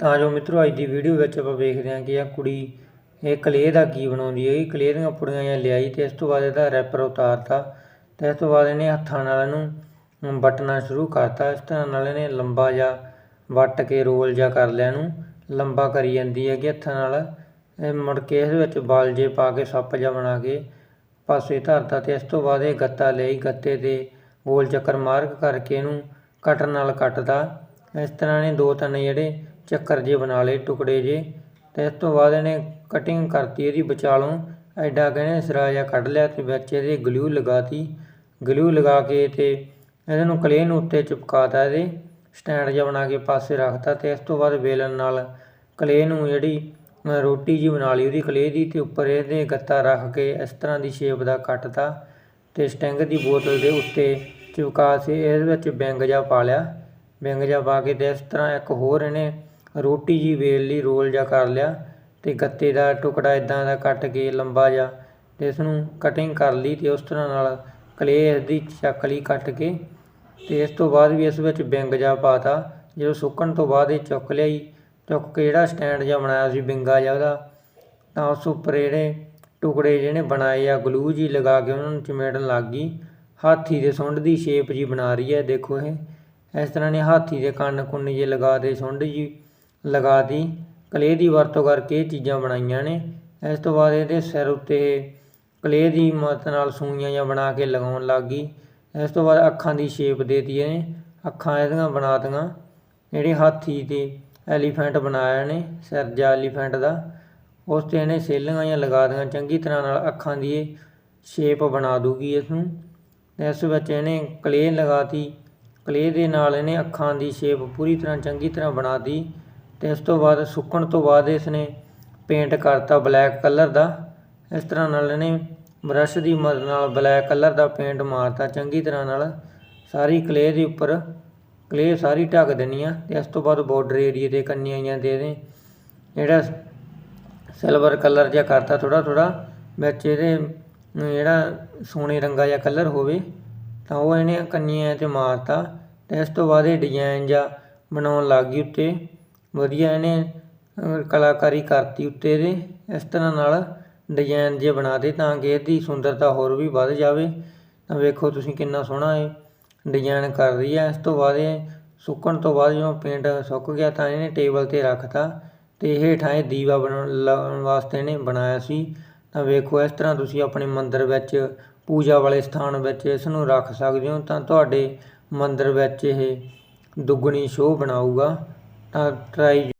ਤਾਂ ਜੋ ਮਿੱਤਰੋ, ਅੱਜ ਦੀ ਵੀਡੀਓ ਵਿੱਚ ਆਪਾਂ ਵੇਖਦੇ ਹਾਂ ਕਿ ਇਹ ਕੁੜੀ, ਇਹ ਕਲੇਅ ਦਾ ਕੀ ਬਣਾਉਂਦੀ ਹੈ। ਕਲੇਅ ਦੀਆਂ ਪੁੜੀਆਂ ਜਾਂ ਲਿਆਈ ਤੇ ਇਸ ਤੋਂ ਬਾਅਦ ਇਹਦਾ ਰੈਪਰ ਉਤਾਰਤਾ ਤੇ ਇਸ ਤੋਂ ਬਾਅਦ ਇਹਨੇ ਹੱਥਾਂ ਨਾਲ ਇਹਨੂੰ ਵੱਟਣਾ ਸ਼ੁਰੂ ਕਰਤਾ। ਇਸ ਤਰ੍ਹਾਂ ਨਾਲ ਇਹਨੇ ਲੰਬਾ ਜਿਹਾ ਵੱਟ ਕੇ ਰੋਲ ਜਿਹਾ ਕਰ ਲਿਆ ਇਹਨੂੰ। ਲੰਬਾ ਕਰੀ ਜਾਂਦੀ ਹੈ ਕਿ ਹੱਥਾਂ ਨਾਲ। ਇਹ ਮੁੜ ਕੇ ਇਸ ਵਿੱਚ ਬਲ ਜੇ ਪਾ ਕੇ ਸੱਪ ਜਿਹਾ ਬਣਾ ਕੇ ਪਾਸੇ ਧਰਤਾ ਤੇ ਇਸ ਤੋਂ ਬਾਅਦ ਇਹ ਗੱਤਾ ਲਈ ਗੱਤੇ ਤੇ ਗੋਲ ਚੱਕਰ ਮਾਰਕ ਕਰਕੇ ਇਹਨੂੰ ਕਟਰ ਨਾਲ ਕੱਟਦਾ। ਇਸ ਤਰ੍ਹਾਂ ਨੇ ਦੋ ਤਿੰਨ ਜਿਹੜੇ ਚੱਕਰ ਜੇ ਬਣਾ ਲਏ, ਟੁਕੜੇ ਜੇ। ਤੇ ਇਸ ਤੋਂ ਬਾਅਦ ਇਹਨੇ ਕਟਿੰਗ ਕਰਤੀ ਇਹਦੀ ਵਿਚਾਲੋਂ। ਐਡਾ ਕਹਿੰਦੇ ਸਿਰਾ ਜਿਹਾ ਕੱਢ ਲਿਆ ਤੇ ਵਿੱਚ ਇਹਦੇ ਗਲੂ ਲਗਾਤੀ। ਗਲੂ ਲਗਾ ਕੇ ਤੇ ਇਹਦੇ ਨੂੰ ਕਲੇ ਨੂੰ ਉੱਤੇ ਚਿਪਕਾਤਾ ਇਹਦੇ। ਸਟੈਂਡ ਜਿਹਾ ਬਣਾ ਕੇ ਪਾਸੇ ਰੱਖਤਾ ਤੇ ਇਸ ਤੋਂ ਬਾਅਦ ਵੇਲਣ ਨਾਲ ਕਲੇ ਨੂੰ ਜਿਹੜੀ ਰੋਟੀ ਜੀ ਬਣਾ ਲਈ ਉਹਦੀ ਕਲੇ ਦੀ ਤੇ ਉੱਪਰ ਇਹਦੇ ਗੱਤਾ ਰੱਖ ਕੇ ਇਸ ਤਰ੍ਹਾਂ ਦੀ ਸ਼ੇਪ ਦਾ ਕੱਟਤਾ ਤੇ ਸਟਿੰਗ ਦੀ ਬੋਤਲ ਦੇ ਉੱਤੇ ਚਿਪਕਾ ਸੀ ਇਹਦੇ ਵਿੱਚ ਬੈਂਗ ਜਿਹਾ ਪਾ ਲਿਆ। ਬੈਂਗ ਜਿਹਾ ਪਾ ਕੇ ਤੇ ਇਸ ਤਰ੍ਹਾਂ ਇੱਕ ਹੋਰ ਇਹਨੇ ਰੋਟੀ ਜੀ ਵੇਲ ਲਈ ਰੋਲ ਜਿਹਾ ਕਰ ਲਿਆ ਤੇ ਗੱਤੇ ਦਾ ਟੁਕੜਾ ਇਦਾਂ ਦਾ ਕੱਟ ਕੇ ਲੰਬਾ ਜਿਹਾ ਤੇ ਇਸ ਨੂੰ ਕਟਿੰਗ ਕਰ ਲਈ ਤੇ ਉਸ ਤਰ੍ਹਾਂ ਨਾਲ ਕਲੇ ਦੀ ਚੱਕ ਲਈ ਕੱਟ ਕੇ ਤੇ ਇਸ ਤੋਂ ਬਾਅਦ ਵੀ ਇਸ ਵਿੱਚ ਬਿੰਗ ਜਿਹਾ ਪਾਤਾ ਜਦੋਂ ਸੁੱਕਣ ਤੋਂ ਬਾਅਦ ਇਹ ਚੁੱਕ ਲਿਆ ਜੀ ਚੁੱਕ ਕੇ ਜਿਹੜਾ ਸਟੈਂਡ ਜਿਹਾ ਬਣਾਇਆ ਸੀ ਬਿੰਗਾ ਜਿਹਾ ਉਹਦਾ, ਤਾਂ ਉਸ ਉੱਪਰ ਜਿਹੜੇ ਟੁਕੜੇ ਜਿਹਨੇ ਬਣਾਏ ਆ ਗਲੂ ਜੀ ਲਗਾ ਕੇ ਉਹਨਾਂ ਨੂੰ ਚਮੇੜਨ ਲੱਗ ਗਈ। ਹਾਥੀ ਦੇ ਸੁੰਡ ਦੀ ਸ਼ੇਪ ਜੀ ਬਣਾ ਰਹੀ ਹੈ, ਦੇਖੋ ਇਹ। ਇਸ ਤਰ੍ਹਾਂ ਨੇ ਹਾਥੀ ਦੇ ਕੰਨ ਕੁੰਨ ਜੇ ਲਗਾ ਦੇ ਸੁੰਡ ਜੀ। ਲਗਾ ਦੀ। ਕਲੇ ਦੀ ਵਰਤੋਂ ਕਰਕੇ ਇਹ ਚੀਜ਼ਾਂ ਬਣਾਈਆਂ ਨੇ। ਇਸ ਤੋਂ ਬਾਅਦ ਇਹਦੇ ਸਿਰ ਉੱਤੇ ਕਲੇ ਦੀ ਮਦਦ ਨਾਲ ਸੂਈਆਂ ਜਾਂ ਬਣਾ ਕੇ ਲਗਾਉਣ ਲੱਗ ਗਈ। ਇਸ ਤੋਂ ਬਾਅਦ ਅੱਖਾਂ ਦੀ ਸ਼ੇਪ ਦੇ ਦਿੱਤੀ ਇਹਨੇ। ਅੱਖਾਂ ਇਹਦੀਆਂ ਬਣਾ ਦਿੱਤੀਆਂ। ਜਿਹੜੇ ਹਾਥੀ ਤੇ ਐਲੀਫੈਂਟ ਬਣਾਇਆ ਨੇ, ਸਿਰ ਜਾਂ ਐਲੀਫੈਂਟ ਦਾ। ਉਸ ਤੇ ਇਹਨੇ ਸੇਲੀਆਂ ਜਾਂ ਲਗਾ ਦਿੱਤੀਆਂ। ਚੰਗੀ ਤਰ੍ਹਾਂ ਨਾਲ ਅੱਖਾਂ ਦੀ ਇਹ ਸ਼ੇਪ ਬਣਾ ਦੂਗੀ ਇਸ ਨੂੰ ਇਸ ਵਿੱਚ ਇਹਨੇ ਕਲੇ ਲਗਾਤੀ ਕਲੇ ਦੇ ਨਾਲ ਇਹਨੇ ਅੱਖਾਂ ਦੀ ਸ਼ੇਪ ਪੂਰੀ ਤਰ੍ਹਾਂ ਚੰਗੀ ਤਰ੍ਹਾਂ ਬਣਾਤੀ ਤੇ ਇਸ ਤੋਂ ਬਾਅਦ ਸੁੱਕਣ ਤੋਂ ਬਾਅਦ ਇਸ ਨੇ ਪੇਂਟ ਕਰਤਾ ਬਲੈਕ ਕਲਰ ਦਾ। ਇਸ ਤਰ੍ਹਾਂ ਨਾਲ ਇਹਨੇ ਬਰਸ਼ ਦੀ ਮਦਦ ਨਾਲ ਬਲੈਕ ਕਲਰ ਦਾ ਪੇਂਟ ਮਾਰਤਾ। ਚੰਗੀ ਤਰ੍ਹਾਂ ਨਾਲ ਸਾਰੀ ਕਲੇ ਦੇ ਉੱਪਰ ਕਲੇ ਸਾਰੀ ਢੱਕ ਦੇਣੀ ਆ ਤੇ ਇਸ ਤੋਂ ਬਾਅਦ ਬਾਰਡਰ ਏਰੀਏ ਤੇ ਕੰਨਿਆਈਆਂ ਦੇ ਦੇ ਜਿਹੜਾ ਸਿਲਵਰ ਕਲਰ ਜਿਹਾ ਕਰਤਾ ਥੋੜਾ ਥੋੜਾ ਵਿੱਚ ਇਹਦੇ ਜਿਹੜਾ ਸੋਨੇ ਰੰਗਾ ਜਿਹਾ ਕਲਰ ਹੋਵੇ, ਤਾਂ ਉਹ ਇਹਨੇ ਕੰਨੀਆਂ ਤੇ ਮਾਰਤਾ। ਤੇ ਇਸ ਤੋਂ ਬਾਅਦ ਇਹ ਡਿਜ਼ਾਈਨ ਜਾਂ ਬਣਾਉਣ ਲੱਗ ਗਈ ਉੱਤੇ। ਵਧੀਆ ਇਹਨੇ ਕਲਾਕਾਰੀ ਕਰਤੀ ਉੱਤੇ ਦੇ ਇਸ ਤਰ੍ਹਾਂ ਨਾਲ ਡਿਜ਼ਾਈਨ ਜੇ ਬਣਾ ਦੇ ਤਾਂ ਕਿ ਇਹਦੀ ਸੁੰਦਰਤਾ ਹੋਰ ਵੀ ਵੱਧ ਜਾਵੇ। ਤਾਂ ਵੇਖੋ ਤੁਸੀਂ ਕਿੰਨਾ ਸੋਹਣਾ ਇਹ ਡਿਜ਼ਾਈਨ ਕਰ ਰਹੀ ਹੈ। ਇਸ ਤੋਂ ਬਾਅਦ ਇਹ ਸੁੱਕਣ ਤੋਂ ਬਾਅਦ ਜਦੋਂ ਪੇਂਟ ਸੁੱਕ ਗਿਆ ਤਾਂ ਇਹਨੇ ਟੇਬਲ ਤੇ ਰੱਖਤਾ ਤੇ ਹੇਠਾਂ ਇਹ ਦੀਵਾ ਬਣਾਉਣ ਲਾਉਣ ਵਾਸਤੇ ਇਹਨੇ ਬਣਾਇਆ ਸੀ। ਤਾਂ ਵੇਖੋ ਇਸ ਤਰ੍ਹਾਂ ਤੁਸੀਂ ਆਪਣੇ ਮੰਦਰ ਵਿੱਚ, ਪੂਜਾ ਵਾਲੇ ਸਥਾਨ ਵਿੱਚ ਇਸ ਨੂੰ ਰੱਖ ਸਕਦੇ ਹੋ ਤਾਂ ਤੁਹਾਡੇ ਮੰਦਰ ਵਿੱਚ ਇਹ ਦੁੱਗਣੀ ਸ਼ੋਅ ਬਣਾਊਗਾ। ਤਾਂ ਟਰਾਈ